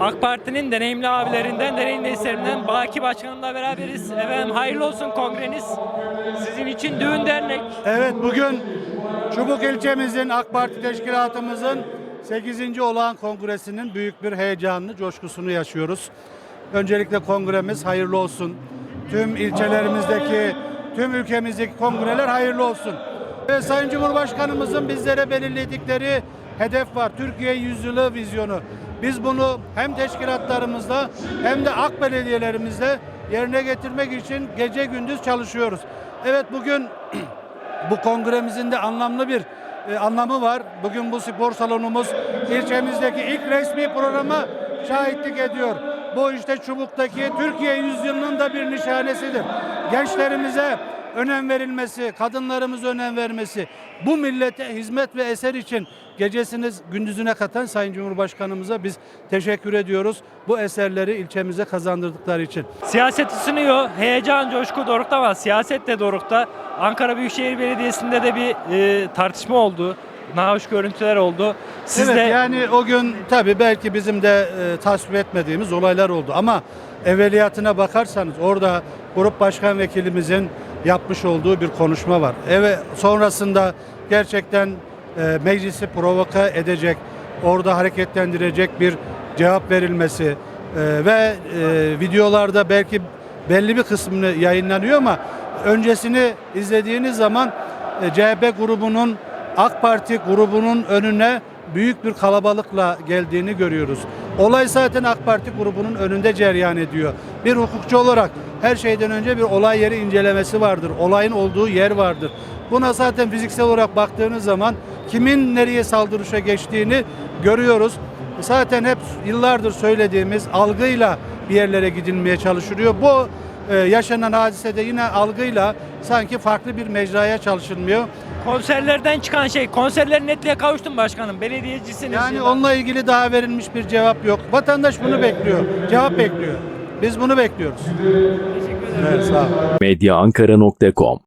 AK Parti'nin deneyimli abilerinden, deneyimli isimlerinden Baki Başkanım'la beraberiz. Efendim hayırlı olsun kongreniz. Sizin için düğün dernek. Evet bugün Çubuk ilçemizin AK Parti teşkilatımızın 8. olağan kongresinin büyük bir heyecanını, coşkusunu yaşıyoruz. Öncelikle kongremiz hayırlı olsun. Tüm ilçelerimizdeki, tüm ülkemizdeki kongreler hayırlı olsun. Ve Sayın Cumhurbaşkanımızın bizlere belirledikleri hedef var. Türkiye yüzyılı vizyonu. Biz bunu hem teşkilatlarımızda hem de AK belediyelerimizde yerine getirmek için gece gündüz çalışıyoruz. Evet bugün bu kongremizin de anlamlı bir e, anlamı var. Bugün bu spor salonumuz ilçemizdeki ilk resmi programa şahitlik ediyor. Bu işte Çubuk'taki Türkiye yüzyılının da bir nişanesidir. Gençlerimize önem verilmesi, kadınlarımıza önem vermesi, bu millete hizmet ve eser için gecesini gündüzüne katan Sayın Cumhurbaşkanımıza biz teşekkür ediyoruz. Bu eserleri ilçemize kazandırdıkları için. Siyaset ısınıyor. Heyecan, coşku dorukta var. Siyaset de dorukta. Ankara Büyükşehir Belediyesi'nde de bir e, tartışma oldu. Nahoş görüntüler oldu. Siz evet de yani o gün tabii belki bizim de e, tasvip etmediğimiz olaylar oldu ama evveliyatına bakarsanız orada grup başkan vekilimizin yapmış olduğu bir konuşma var. Evet sonrasında gerçekten e, meclisi provoka edecek, orada hareketlendirecek bir cevap verilmesi e, ve e, videolarda belki belli bir kısmını yayınlanıyor ama öncesini izlediğiniz zaman e, CHP grubunun AK Parti grubunun önüne büyük bir kalabalıkla geldiğini görüyoruz. Olay zaten AK Parti grubunun önünde cereyan ediyor. Bir hukukçu olarak her şeyden önce bir olay yeri incelemesi vardır. Olayın olduğu yer vardır. Buna zaten fiziksel olarak baktığınız zaman kimin nereye saldırışa geçtiğini görüyoruz. Zaten hep yıllardır söylediğimiz algıyla bir yerlere gidilmeye çalışılıyor. Bu e, yaşanan hadisede yine algıyla sanki farklı bir mecraya çalışılmıyor. Konserlerden çıkan şey, konserler netliğe kavuştu mu başkanım? Belediyecisiniz. Yani ya. onunla ilgili daha verilmiş bir cevap yok. Vatandaş bunu bekliyor. Cevap bekliyor. Biz bunu bekliyoruz. Evet, sağ olun. medyaankara.com